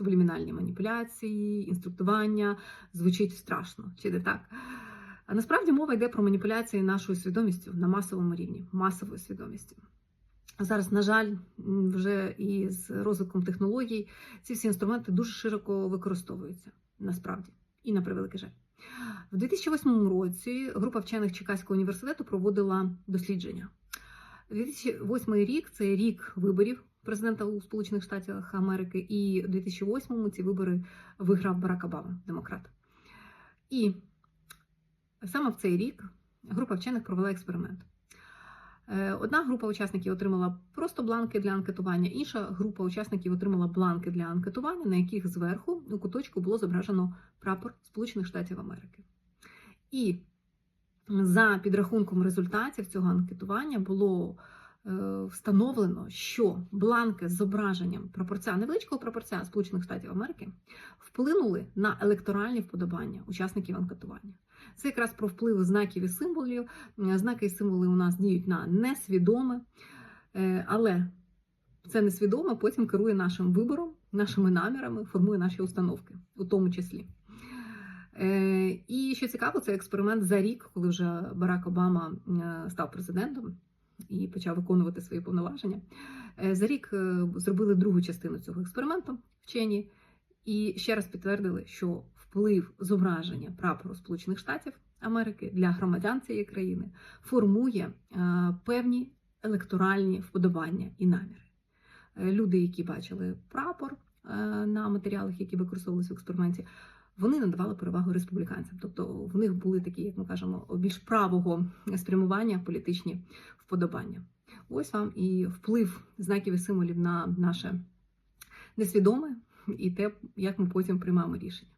сублімінальні маніпуляції, інструктування звучить страшно, чи не так? А насправді мова йде про маніпуляції нашою свідомістю на масовому рівні, масовою свідомістю. Зараз, на жаль, вже і з розвитком технологій ці всі інструменти дуже широко використовуються насправді і на превеликий жаль. В 2008 році група вчених Чикаського університету проводила дослідження. 2008 рік це рік виборів президента у Сполучених Штатах Америки, і у 2008-му ці вибори виграв Барак Обама, демократ. І саме в цей рік група вчених провела експеримент. Е, Одна група учасників отримала просто бланки для анкетування, інша група учасників отримала бланки для анкетування, на яких зверху у куточку було зображено прапор Сполучених Штатів Америки. І за підрахунком результатів цього анкетування було встановлено, що бланки з зображенням прапорця, невеличкого прапорця Сполучених Штатів Америки вплинули на електоральні вподобання учасників анкетування. Це якраз про вплив знаків і символів. Е, Знаки і символи у нас діють на несвідоме, е, але це несвідоме потім керує нашим вибором, нашими намірами, формує наші установки, у тому числі. Е, І що цікаво, це експеримент за рік, коли вже Барак Обама е, став президентом і почав виконувати свої повноваження. Е, За рік е, зробили другу частину цього експерименту вчені і ще раз підтвердили, що вплив зображення прапору Сполучених Штатів Америки для громадян цієї країни формує е, певні електоральні вподобання і наміри. Люди, які бачили прапор на матеріалах, які використовувалися в експерименті, вони надавали перевагу республіканцям. Тобто в них були такі, як ми кажемо, більш правого спрямування політичні вподобання. Ось вам і вплив знаків і символів на наше несвідоме і те, як ми потім приймаємо рішення.